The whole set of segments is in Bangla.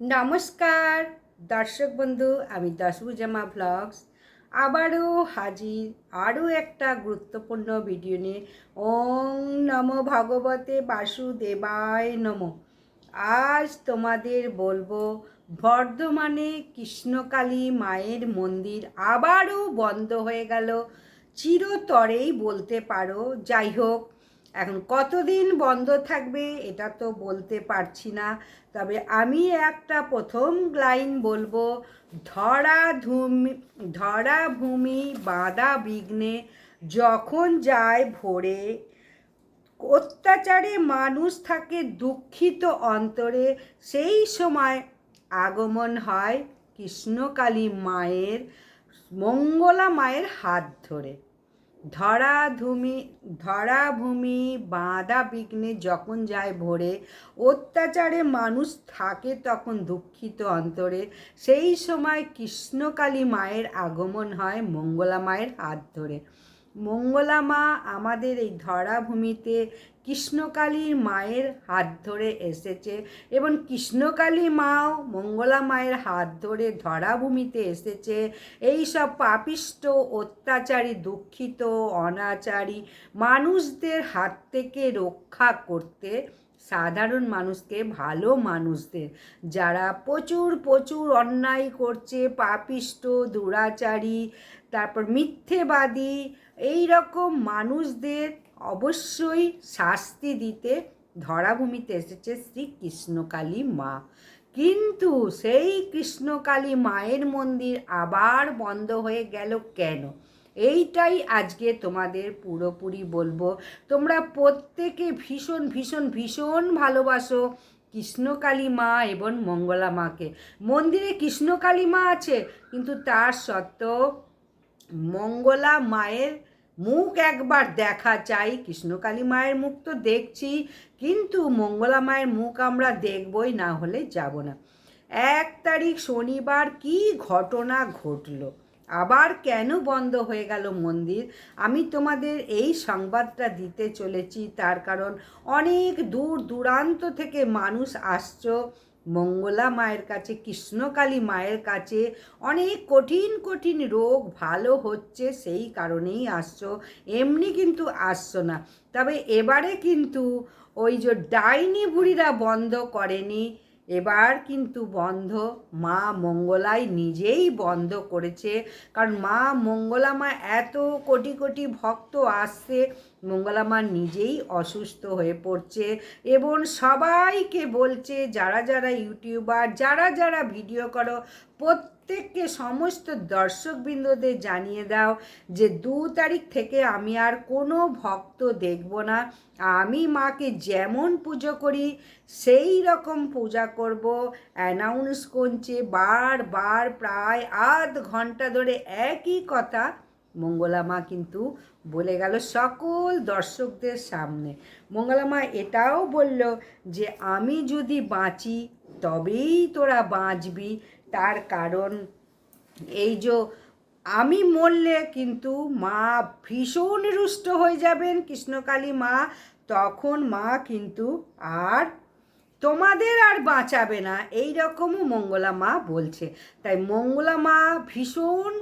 নমস্কার, দর্শক বন্ধু, আমি দশভুজামা ভ্লগস আবারও হাজির আরও একটা গুরুত্বপূর্ণ ভিডিও নিয়ে। ওং নম ভগবতে বাসুদেবায় নম। আজ তোমাদের বলব, বর্ধমানে কৃষ্ণকালী মায়ের মন্দির আবারও বন্ধ হয়ে গেল। চিরতরেই বলতে পারো, যাই হোক এখন কতদিন বন্ধ থাকবে এটা তো বলতে পারছি না। তবে আমি একটা প্রথম লাইন বলব ধরা ধুমি ধরা ভূমি বাঁধা বিঘ্নে যখন যায় ভোরে। অত্যাচারে মানুষ থাকে দুঃখিত অন্তরে, সেই সময় আগমন হয় কৃষ্ণকালী মায়ের, মঙ্গলা মায়ের হাত ধরে। ধরা ধরাভূমি ধরা ভূমি বাঁধা বিঘ্নে যখন যায় ভোরে, অত্যাচারে মানুষ থাকে তখন দুঃখিত অন্তরে। সেই সময় কৃষ্ণকালী মায়ের আগমন হয় মঙ্গলা মায়ের হাত ধরে। মঙ্গলা মা আমাদের এই ধরাভূমিতে কৃষ্ণকালীর মায়ের হাত ধরে এসেছে এবং কৃষ্ণকালী মাও মঙ্গলা মায়ের হাত ধরে ধরাভূমিতে এসেছে। এই সব পাপিষ্ট, অত্যাচারী, দুঃখিত, অনাচারী মানুষদের হাত থেকে রক্ষা করতে সাধারণ মানুষকে ভালো মানুষদের, যারা প্রচুর প্রচুর অন্যায় করছে, পাপিষ্ট, দুরাচারী, তারপর মিথ্যেবাদী এই রকম মানুষদের অবশ্যই শাস্তি দিতে ধরাভূমিতে এসেছে শ্রী কৃষ্ণকালী মা। কিন্তু সেই কৃষ্ণকালী মায়ের মন্দির আবার বন্ধ হয়ে গেল কেন? এইটাই আজকে তোমাদের পুরোপুরি বলব। তোমরা প্রত্যেকে ভীষণ ভীষণ ভীষণ ভালোবাসো কৃষ্ণকালী মা এবং মঙ্গলা মাকে। মন্দিরে কৃষ্ণকালী মা আছে, কিন্তু তার সত্ত্বেও মঙ্গলা মায়ের মুখ একবার দেখা চাই কৃষ্ণকালী মায়ের মুখ তো দেখছি, কিন্তু মঙ্গলা মায়ের মুখ আমরা দেখবই, না হলে যাব না। এক তারিখ শনিবার কি ঘটনা ঘটলো? আবার কেন বন্ধ হয়ে গেল মন্দির? আমি তোমাদের এই সংবাদটা দিতে চলেছি, তার কারণ অনেক দূর দূরান্ত থেকে মানুষ আসছো। মঙ্গলা মায়ের কাছে, কৃষ্ণকালী মায়ের কাছে অনেক কঠিন কঠিন রোগ ভালো হচ্ছে, সেই কারণেই আসছো। এমনি কিন্তু আসছো না। তবে এবারে কিন্তু ওই যে ডাইনি বুড়িরা বন্ধ করেনি এবার কিন্তু বন্ধ। মা মঙ্গলাই নিজেই বন্ধ করেছে। কারণ মা মঙ্গলা মা এত কোটি কোটি ভক্ত আসছে মঙ্গলা মা নিজেই অসুস্থ হয়ে পড়ছে এবং সবাইকে বলছে, যারা যারা ইউটিউবার, যারা যারা ভিডিও করো প্রত্যেককে সমস্ত দর্শকবৃন্দদের জানিয়ে দাও যে দু তারিখ থেকে আমি আর কোনো ভক্ত দেখব না। আমি মাকে যেমন পুজো করি, সেই রকম পূজা করব। অ্যানাউন্স করছে বারবার প্রায় আধ ঘণ্টা ধরে একই কথা। মঙ্গলা মা কিন্তু বলে গেল সকল দর্শকদের সামনে। মঙ্গলা মা এটাও বলল যে, আমি যদি বাঁচি, তবেই তোরা বাঁচবি। তার কারণ এই যে আমি মরলে কিন্তু মা ভীষণ রুষ্ট হয়ে যাবেন কৃষ্ণকালী মা, তখন মা কিন্তু আর তোমাদের আর বাঁচাবে না। এই রকমও মঙ্গলা মা বলছে। তাই মঙ্গলা মা ভীষণ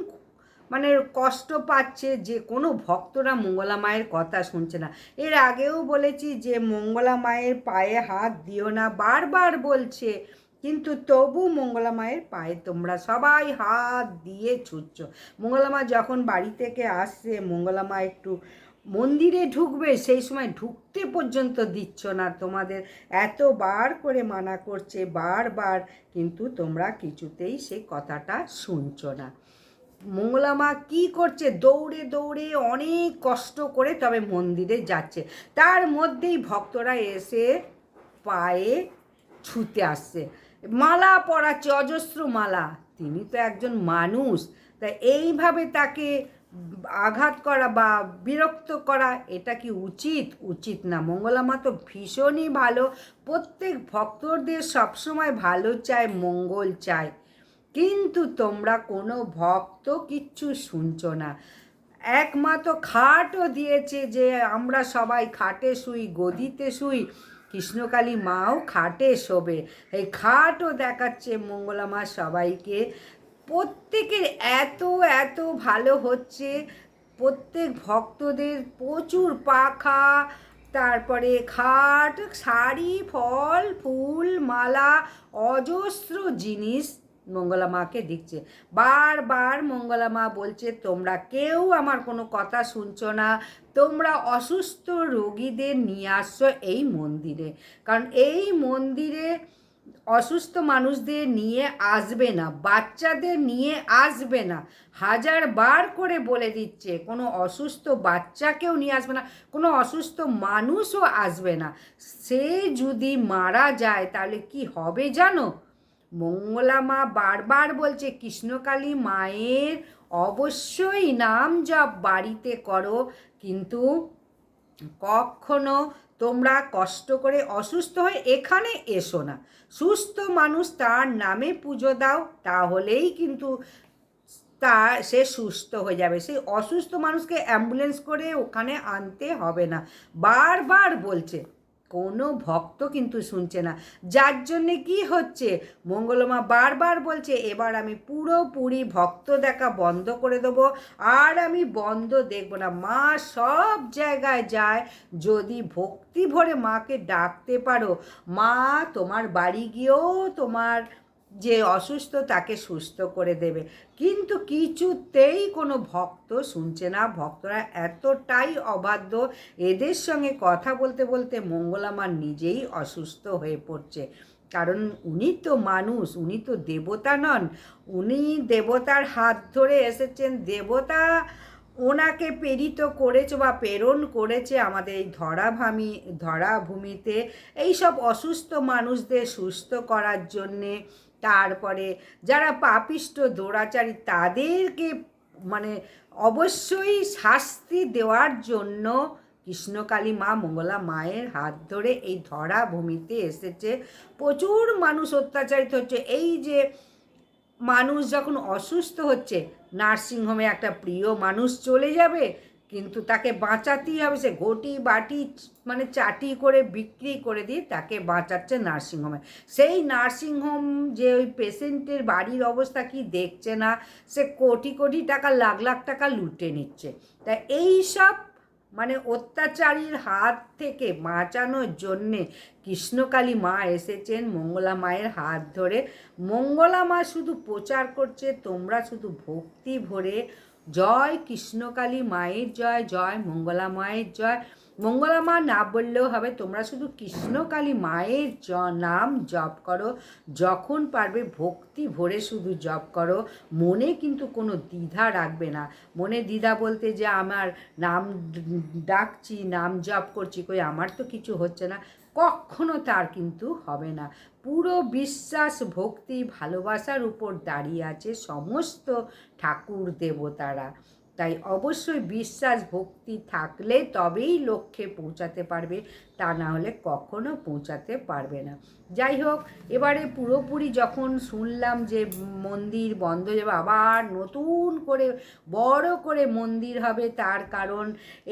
মানে কষ্ট পাচ্ছে যে কোনো ভক্তরা মঙ্গলা মায়ের কথা শুনছে না। এর আগেও বলেছি যে মঙ্গলা মায়ের পায়ে হাত দিও না, বারবার বলছে। কিন্তু তবু মঙ্গলা মায়ের পায়ে তোমরা সবাই হাত দিয়ে ছুটছ। মঙ্গলা মা যখন বাড়ি থেকে আসছে, মঙ্গলা মা একটু মন্দিরে ঢুকবে, সেই সময় ঢুকতে পর্যন্ত দিচ্ছ না। তোমাদের এতবার করে মানা করছে, বারবার, কিন্তু তোমরা কিছুতেই সেই কথাটা শুনছো না। মঙ্গলা মা কী করছে? দৌড়ে দৌড়ে অনেক কষ্ট করে তবে মন্দিরে যাচ্ছে। তার মধ্যেই ভক্তরা এসে পায়ে ছুতে আসছে। মালা পরাচ্ছে, অজস্র মালা। তিনি তো একজন মানুষ। তা এইভাবে তাকে আঘাত করা বা বিরক্ত করা, এটা কি উচিত? উচিত না। মঙ্গলা মা তো ভীষণই ভালো। প্রত্যেক ভক্তদের সবসময় ভালো চায়, মঙ্গল চায়। কিন্তু তোমরা কোনো ভক্ত কিচ্ছু শুনছো না। একমাত্র খাটও দিয়েছে যে, আমরা সবাই খাটে শুই, গদিতে শুই। কৃষ্ণকালী মাও খাটে শোবে। এই খাটও দেখাচ্ছে মঙ্গলা মা সবাইকে। প্রত্যেকের এত এত ভালো হচ্ছে। প্রত্যেক ভক্তদের প্রচুর পাখা। তারপরে খাট, শাড়ি, ফল, ফুল, মালা, অজস্র জিনিস। মঙ্গলা মাকে দিচ্ছে। বারবার মঙ্গলা মা বলছে, তোমরা কেউ আমার কোনো কথা শুনছো না। তোমরা অসুস্থ রোগীদের নিয়ে আসছো এই মন্দিরে। কারণ এই মন্দিরে অসুস্থ মানুষদের নিয়ে আসবে না, বাচ্চাদের নিয়ে আসবে না। হাজার বার করে বলে দিচ্ছে, কোনো অসুস্থ বাচ্চাকেও নিয়ে আসবে না, কোনো অসুস্থ মানুষও আসবে না। সে যদি মারা যায়, তাহলে কি হবে জানো? মঙ্গলা মা বারবার বলছে, কৃষ্ণকালী মায়ের অবশ্যই নাম জপ বাড়িতে করো, কিন্তু কখনো তোমরা কষ্ট করে অসুস্থ হয়ে এখানে এসো না। সুস্থ মানুষ তার নামে পুজো দাও, তাহলেই কিন্তু তা, সে সুস্থ হয়ে যাবে। সেই অসুস্থ মানুষকে অ্যাম্বুলেন্স করে ওখানে আনতে হবে না। বারবার বলছে। কোনো ভক্ত কিন্তু শুনছে না। যার জন্যে কি হচ্ছে? মঙ্গলমা বারবার বলছে, এবার আমি পুরোপুরি ভক্ত দেখা বন্ধ করে দেব, আর আমি বন্ধ দেখব না। মা সব জায়গায় যায়, যদি ভক্তি ভরে মাকে ডাকতে পারো। মা, তোমার বাড়ি গিয়েও তোমার যে অসুস্থ তাকে সুস্থ করে দেবে। কিন্তু কিছুতেই কোনো ভক্ত শুনছে না। ভক্তরা এতটাই অবাধ্য। এদের সঙ্গে কথা বলতে বলতে মঙ্গলামার নিজেই অসুস্থ হয়ে পড়ছে। কারণ উনি তো মানুষ, উনি তো দেবতা নন। উনি দেবতার হাত ধরে এসেছেন। দেবতা ওনাকে প্রেরিত করেছে বা প্রেরণ করেছে আমাদের এই ধরাভামি, ধরাভূমিতে। এইসব অসুস্থ মানুষদের সুস্থ করার জন্যে তারপরে যারা পাপিষ্ট দৌড়াচারী তাদেরকে মানে অবশ্যই শাস্তি দেওয়ার জন্য কৃষ্ণকালী মা মঙ্গলা মায়ের হাত ধরে এই ধরা ভূমিতে এসেছে। প্রচুর মানুষ অত্যাচারিত হচ্ছে। এই যে মানুষ যখন অসুস্থ হচ্ছে, নার্সিংহোমে একটা প্রিয় মানুষ চলে যাবে কিন্তু তাকে বাঁচাতেই হবে। সে ঘটি, বাটি মানে চাটি করে বিক্রি করে দিয়ে তাকে বাঁচাচ্ছে নার্সিংহোমে। সেই নার্সিংহোম যে ওই পেশেন্টের বাড়ির অবস্থা কি দেখছে না, সে কোটি কোটি টাকা, লাখ লাখ টাকা লুটে নিচ্ছে। তা এই সব মানে অত্যাচারীর হাত থেকে বাঁচানোর জন্যে কৃষ্ণকালী মা এসেছেন মঙ্গলা মায়ের হাত ধরে। মঙ্গলা মা শুধু প্রচার করছে, তোমরা শুধু ভক্তি ভরে জয় কৃষ্ণকালী মায়ের জয় জয় মঙ্গলা মায়ের জয়। মঙ্গলা মা না বললেও হবে, তোমরা শুধু কৃষ্ণকালী মায়ের জ, নাম জপ করো। যখন পারবে ভক্তি ভরে শুধু জপ করো। মনে কিন্তু কোনো দ্বিধা রাখবে না। মনে দ্বিধা বলতে যে, আমার নাম ডাকছি, নাম জপ করছি, কই আমার তো কিছু হচ্ছে না। কখনো তার কিন্তু হবে না। পুরো বিশ্বাস, ভক্তি, ভালোবাসার উপর দাঁড়িয়ে আছে সমস্ত ঠাকুর দেবতারা। তাই অবশ্যই বিশ্বাস, ভক্তি থাকলে তবেই লক্ষ্যে পৌঁছাতে পারবে, তা না হলে কখনো পৌঁছাতে পারবে না। যাই হোক, এবারে পুরোপুরি যখন শুনলাম যে মন্দির বন্ধ যাবে আবার নতুন করে বড় করে মন্দির হবে, তার কারণ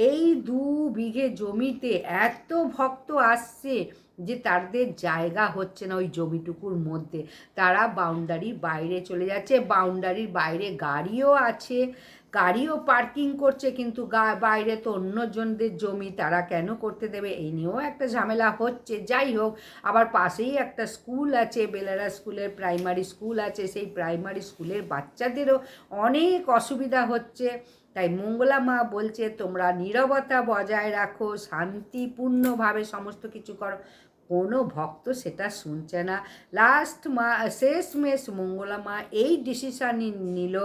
এই দু বিঘে জমিতে এত ভক্ত আসছে যে তাদের জায়গা হচ্ছে না ওই জমিটুকুর মধ্যে। তারা বাউন্ডারির বাইরে চলে যাচ্ছে বাউন্ডারির বাইরে গাড়িও আছে গাড়িও পার্কিং করছে, কিন্তু বাইরে তো অন্যজনদের জমি তারা কেন করতে দেবে? এই নিয়েও একটা ঝামেলা হচ্ছে। যাই হোক, আবার পাশেই একটা স্কুল আছে, বেলারা স্কুলের প্রাইমারি স্কুল আছে, সেই প্রাইমারি স্কুলের বাচ্চাদেরও অনেক অসুবিধা হচ্ছে। তাই মঙ্গলা মা বলছে, তোমরা নীরবতা বজায় রাখো, শান্তিপূর্ণভাবে সমস্ত কিছু করো। কোনো ভক্ত সেটা শুনছে না। লাস্ট মা, শেষ মেশ মঙ্গলা মা এই ডিসিশান নিল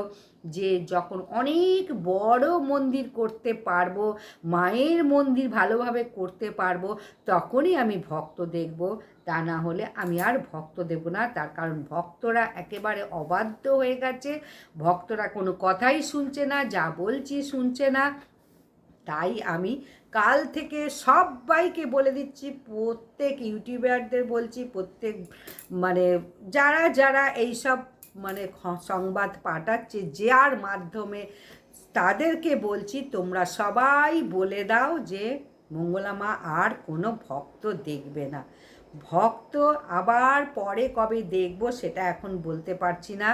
যে যখন অনেক বড় মন্দির করতে পারব, মায়ের মন্দির ভালোভাবে করতে পারব, তখনই আমি ভক্ত দেখব। তা না হলে আমি আর ভক্ত দেব না। তার কারণ ভক্তরা একেবারে অবাধ্য হয়ে গেছে। ভক্তরা কোনো কথাই শুনছে না, যা বলছি শুনছে না। তাই আমি কাল থেকে সবাইকে বলে দিচ্ছি, প্রত্যেক ইউটিউবারদের বলছি, প্রত্যেক মানে যারা যারা এইসব মানে সংবাদ পাঠাচ্ছে, যার মাধ্যমে তাদেরকে বলছি, তোমরা সবাই বলে দাও যে মঙ্গলা মা আর কোনো ভক্ত দেখবে না। ভক্ত আবার পরে কবে দেখব সেটা এখন বলতে পারছি না।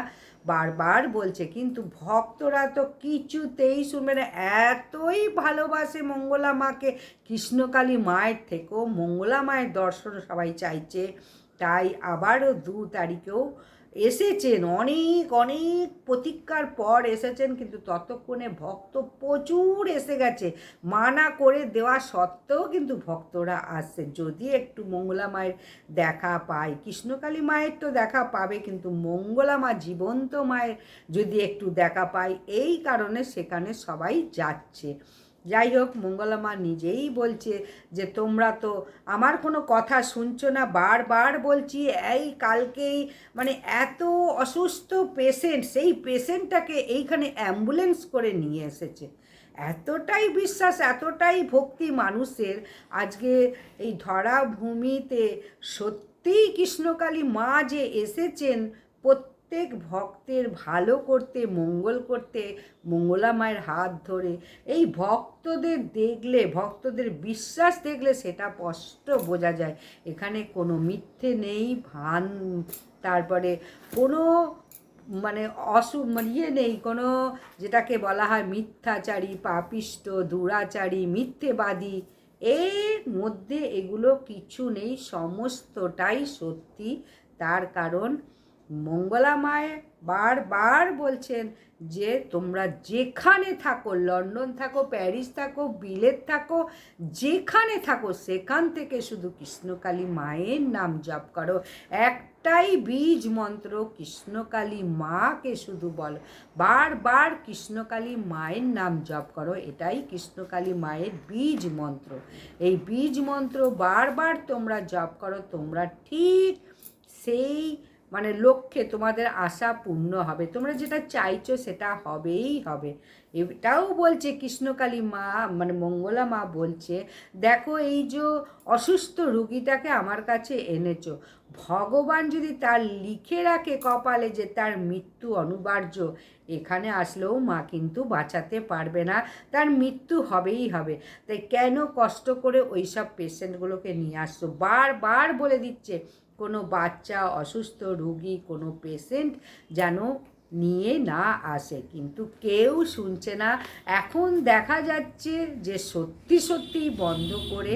বারবার বলছে, কিন্তু ভক্তরা তো কিছুতেই শুনবে না। এতই ভালোবাসে মঙ্গলা মাকে। কৃষ্ণকালী মায়ের থেকেও মঙ্গলা মায়ের দর্শন সবাই চাইছে। তাই আবারও দু তারিখেও এসেছেন, অনেক অনেক প্রতীক্ষার পর এসেছেন, কিন্তু ততক্ষণে ভক্ত প্রচুর এসে গেছে। মানা করে দেওয়া সত্ত্বেও কিন্তু ভক্তরা আসছে যদি একটু মঙ্গলা মায়ের দেখা পায় কৃষ্ণকালী মায়ের তো দেখা পাবে, কিন্তু মঙ্গলা মা, জীবন্ত মায়ের যদি একটু দেখা পায় এই কারণে সেখানে সবাই যাচ্ছে। যাই হোক মঙ্গলামা নিজেই বলছে যে, তোমরা তো আমার কোনো কথা শুনছো না, বারবার বলছি, এই কালকেই মানে এত অসুস্থ পেশেন্ট সেই পেশেন্টটাকে এইখানে অ্যাম্বুলেন্স করে নিয়ে এসেছে। এতটাই বিশ্বাস, এতটাই ভক্তি মানুষের, আজকে এই ধরা ভূমিতে সত্যিই কৃষ্ণকালী মা যে এসেছেন, প্রত্যেক ভক্তের ভালো করতে, মঙ্গল করতে, মঙ্গলা মায়ের হাত ধরে। এই ভক্তদের দেখলে, ভক্তদের বিশ্বাস দেখলে সেটা স্পষ্ট বোঝা যায়। এখানে কোনো মিথ্যে নেই, ভান, তারপরে কোনো মানে অসু মানে ইয়ে নেই, কোনো যেটাকে বলা হয় মিথ্যাচারী, পাপিষ্ট, দুরাচারী, মিথ্যেবাদী। এর মধ্যে এগুলো কিছু নেই, সমস্তটাই সত্যি। তার কারণ মঙ্গলা মায়ে বারবার বলছেন যে তোমরা যেখানে থাকো, লন্ডন থাকো, প্যারিস থাকো, বিলেত থাকো, যেখানে থাকো, সেখান থেকে শুধু কৃষ্ণকালী মায়ের নাম জপ করো। একটাই বীজ মন্ত্র, কৃষ্ণকালী মাকে শুধু বলো। বারবার কৃষ্ণকালী মায়ের নাম জপ করো, এটাই কৃষ্ণকালী মায়ের বীজ মন্ত্র। এই বীজ মন্ত্র বারবার তোমরা জপ করো, তোমরা ঠিক সেই মানে লক্ষ্যে তোমাদের আশা পূর্ণ হবে। তোমরা যেটা চাইছো সেটা হবেই হবে। এটাও বলছে কৃষ্ণকালী মা মানে মঙ্গলা মা বলছে, দেখো এই যে অসুস্থ রুগীটাকে আমার কাছে এনেছো। ভগবান যদি তার লিখে রাখে কপালে যে তার মৃত্যু অনিবার্য, এখানে আসলেও মা কিন্তু বাঁচাতে পারবে না। তার মৃত্যু হবেই হবে। তাই কেন কষ্ট করে ওই সব পেশেন্টগুলোকে নিয়ে আসছো? বারবার বলে দিচ্ছে। কোনো বাচ্চা, অসুস্থ, রুগী, কোনো পেশেন্ট যেন নিয়ে না আসে। কিন্তু কেউ শুনছে না। এখন দেখা যাচ্ছে যে সত্যি সত্যি বন্ধ করে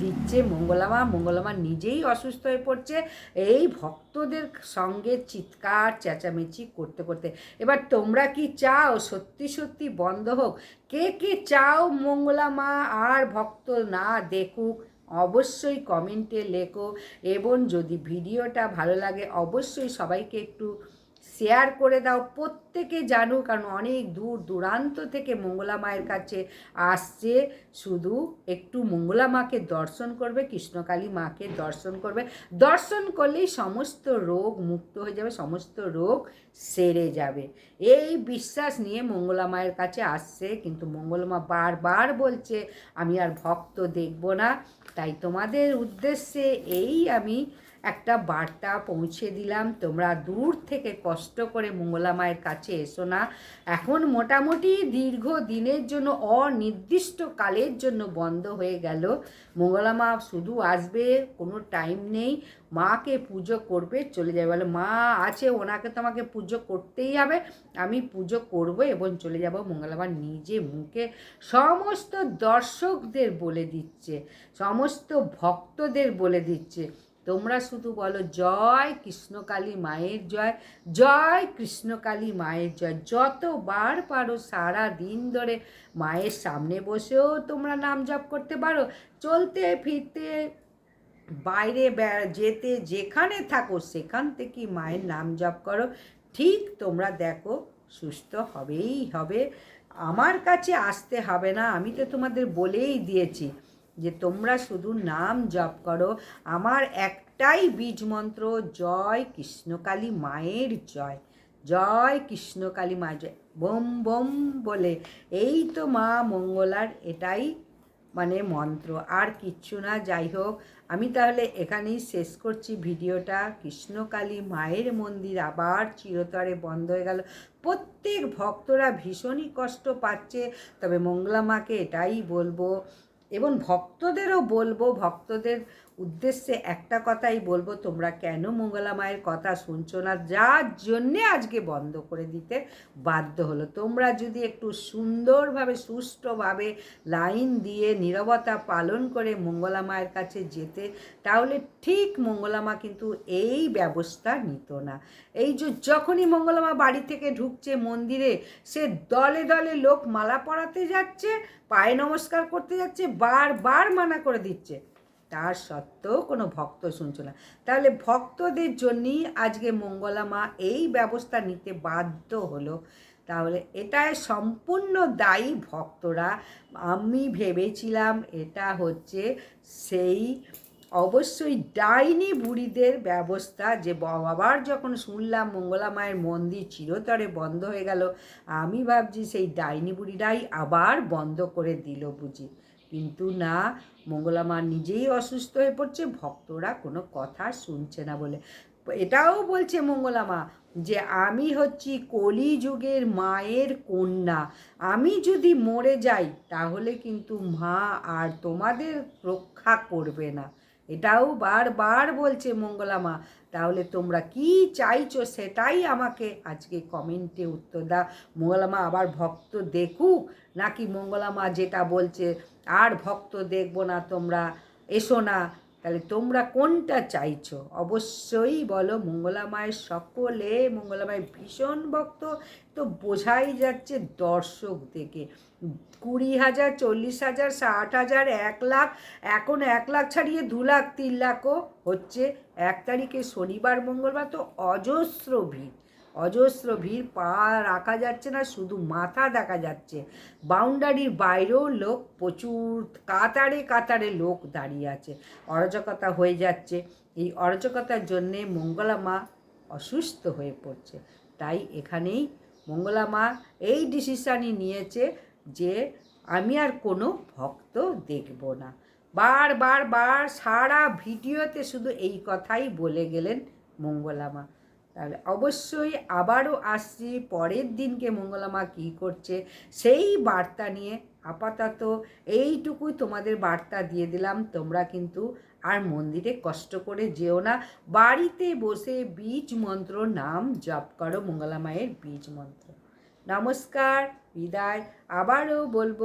দিচ্ছে মঙ্গলামা। মঙ্গলামা নিজেই অসুস্থ হয়ে পড়ছে। এই ভক্তদের সঙ্গে চিৎকার, চেঁচামেচি করতে করতে। এবার তোমরা কি চাও সত্যি সত্যি বন্ধ হোক? কে কে চাও মঙ্গলামা আর ভক্ত না দেখুক? অবশ্যই কমেন্টে লেখো। এবং যদি ভিডিওটা ভালো লাগে অবশ্যই সবাইকে একটু শেয়ার করে দাও, প্রত্যেকে জানুক, কারণ অনেক দূর দূরান্ত থেকে মঙ্গলা মায়ের কাছে আসছে। শুধু একটু মঙ্গলা মাকে দর্শন করবে, কৃষ্ণকালী মাকে দর্শন করবে। দর্শন করলেই সমস্ত রোগ মুক্ত হয়ে যাবে, সমস্ত রোগ সেরে যাবে। এই বিশ্বাস নিয়ে মঙ্গলা মায়ের কাছে আসছে, কিন্তু মঙ্গলমা বারবার বলছে, আমি আর ভক্ত দেখব না। তাই তোমাদের উদ্দেশ্যে এই আমি একটা বার্তা পৌঁছে দিলাম। তোমরা দূর থেকে কষ্ট করে মঙ্গলা মায়ের কাছে এসো না। এখন মোটামুটি দীর্ঘ দিনের জন্য, অনির্দিষ্ট কালের জন্য বন্ধ হয়ে গেল। মঙ্গলা মা শুধু আসবে, কোনো টাইম নেই। মাকে পুজো করবে, চলে যাবে। বলে, মা আছে, ওনাকে তো আমাকে পুজো করতেই হবে। আমি পুজো করব এবং চলে যাব। মঙ্গলমা নিজে মুখে সমস্ত দর্শকদের বলে দিচ্ছে, সমস্ত ভক্তদের বলে দিচ্ছে। তোমরা শুধু বলো, জয় কৃষ্ণকালী মায়ের জয় জয় কৃষ্ণকালী মায়ের জয়। যতবার পারো সারা দিন ধরে মায়ের সামনে বসেও তোমরা নাম জপ করতে পারো। চলতে ফিরতে, বাইরে যেতে যেখানে থাকো, সেখান থেকে মায়ের নাম জপ করো। ঠিক তোমরা দেখো, সুস্থ হবেই হবে। আমার কাছে আসতে হবে না, আমি তো তোমাদের বলেই দিয়েছি। যে তোমরা শুধু নাম জপ করো। আমার একটাই বীজ মন্ত্র, জয় কৃষ্ণকালী মায়ের জয়। জয় কৃষ্ণকালী মা জয়। বোম বোম বলে। এই তো মা মঙ্গলার এটাই মানে মন্ত্র। আর কিচ্ছু না, যাই হোক। আমি তাহলে এখানেই শেষ করছি ভিডিওটা। কৃষ্ণকালী মায়ের মন্দির আবার চিরতরে বন্ধ হয়ে গেল। প্রত্যেক ভক্তরা ভীষণই কষ্ট পাচ্ছে। তবে মঙ্গলা মাকে এটাই বলব এবং ভক্তদেরও বলব ভক্তদের উদ্দেশ্যে একটা কথাই বলব, তোমরা কেন মঙ্গলা মায়ের কথা শুনছো না? যার জন্যে আজকে বন্ধ করে দিতে বাধ্য হলো। তোমরা যদি একটু সুন্দরভাবে, সুষ্ঠুভাবে লাইন দিয়ে নীরবতা পালন করে মঙ্গলা মায়ের কাছে যেতে, তাহলে ঠিক মঙ্গলা মা কিন্তু এই ব্যবস্থা নিত না। এই যে যখনই মঙ্গলা মা বাড়ি থেকে ঢুকছে মন্দিরে, সে দলে দলে লোক মালা পরাতে যাচ্ছে, পায়ে নমস্কার করতে যাচ্ছে, বারবার মানা করে দিচ্ছে। তার সত্ত্বেও কোনো ভক্ত শুনছে না। তাহলে ভক্তদের জন্যই আজকে মঙ্গলা মা এই ব্যবস্থা নিতে বাধ্য হলো। তাহলে এটাই সম্পূর্ণ দায়ী ভক্তরা। আমি ভেবেছিলাম এটা হচ্ছে সেই অবশ্যই ডাইনি বুড়িদের ব্যবস্থা যে আবার যখন শুনলাম মঙ্গলা মায়ের মন্দির চিরতরে বন্ধ হয়ে গেল, আমি ভাবছি সেই ডাইনি বুড়িরাই আবার বন্ধ করে দিল বুঝি। কিন্তু না, মঙ্গলা মা নিজেই অসুস্থ হয়ে পড়ছে, ভক্তরা কোনো কথা শুনছে না বলে। এটাও বলছে মঙ্গলা মা যে আমি হচ্ছি কলিযুগের মায়ের কন্যা। আমি যদি মরে যাই তাহলে কিন্তু মা আর তোমাদের রক্ষা করবে না। এটাও বারবার বলছে মঙ্গলা মা। তাহলে তোমরা কি চাইছো সেটাই আমাকে আজকে কমেন্টে উত্তর দাও। মঙ্গলা মা আবার ভক্ত দেখুক, নাকি মঙ্গলা মা যেটা বলছে আর ভক্ত দেখব না, তোমরা এসো না। তাহলে তোমরা কোনটা চাইছো? অবশ্যই বলো মঙ্গলা মায়ের সকলে মঙ্গলা মায়ের ভীষণ ভক্ত। তো বোঝাই যাচ্ছে দর্শক দেখে কুড়ি হাজার, চল্লিশ হাজার, ষাট হাজার, এক লাখ, এখন এক লাখ ছাড়িয়ে দু লাখ, তিন লাখও হচ্ছে। এক তারিখে শনিবার, মঙ্গলবার, তো অজস্র ভিড়। অজস্র ভিড় পা রাখা যাচ্ছে না, শুধু মাথা দেখা যাচ্ছে। বাউন্ডারির বাইরেও লোক, প্রচুর কাতারে কাতারে লোক দাঁড়িয়ে আছে। অরাজকতা হয়ে যাচ্ছে। এই অরাজকতার জন্যে মঙ্গলা মা অসুস্থ হয়ে পড়ছে। তাই এখানেই মঙ্গলা মা এই ডিসিশানই নিয়েছে যে আমি আর কোনো ভক্ত দেখব না। বার বার বার সারা ভিডিওতে শুধু এই কথাই বলে গেলেন মঙ্গলা মা। তাহলে অবশ্যই আবারও আসছি, পরের দিনকে মঙ্গলা মা কী করছে, সেই বার্তা নিয়ে আপাতত এইটুকুই তোমাদের বার্তা দিয়ে দিলাম। তোমরা কিন্তু আর মন্দিরে কষ্ট করে যেও না। বাড়িতে বসে বীজ মন্ত্র, নাম জপ করো মঙ্গলা মায়ের বীজ মন্ত্র। নমস্কার, বিদায়। আবারও বলব,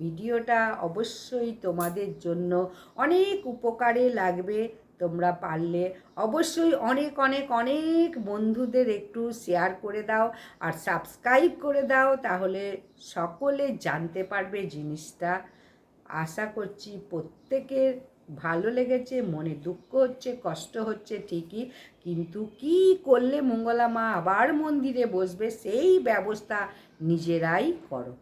ভিডিওটা অবশ্যই তোমাদের জন্য অনেক উপকারে লাগবে। তোমরা পারলে অবশ্যই অনেক অনেক অনেক বন্ধুদের একটু শেয়ার করে দাও আর সাবস্ক্রাইব করে দাও তাহলে সকলে জানতে পারবে জিনিসটা। আশা করছি প্রত্যেকের ভালো লেগেছে, মনে দুঃখ হচ্ছে, কষ্ট হচ্ছে ঠিকই, কিন্তু কি করলে মঙ্গলা মা আবার মন্দিরে বসবে সেই ব্যবস্থা নিজেরাই করো।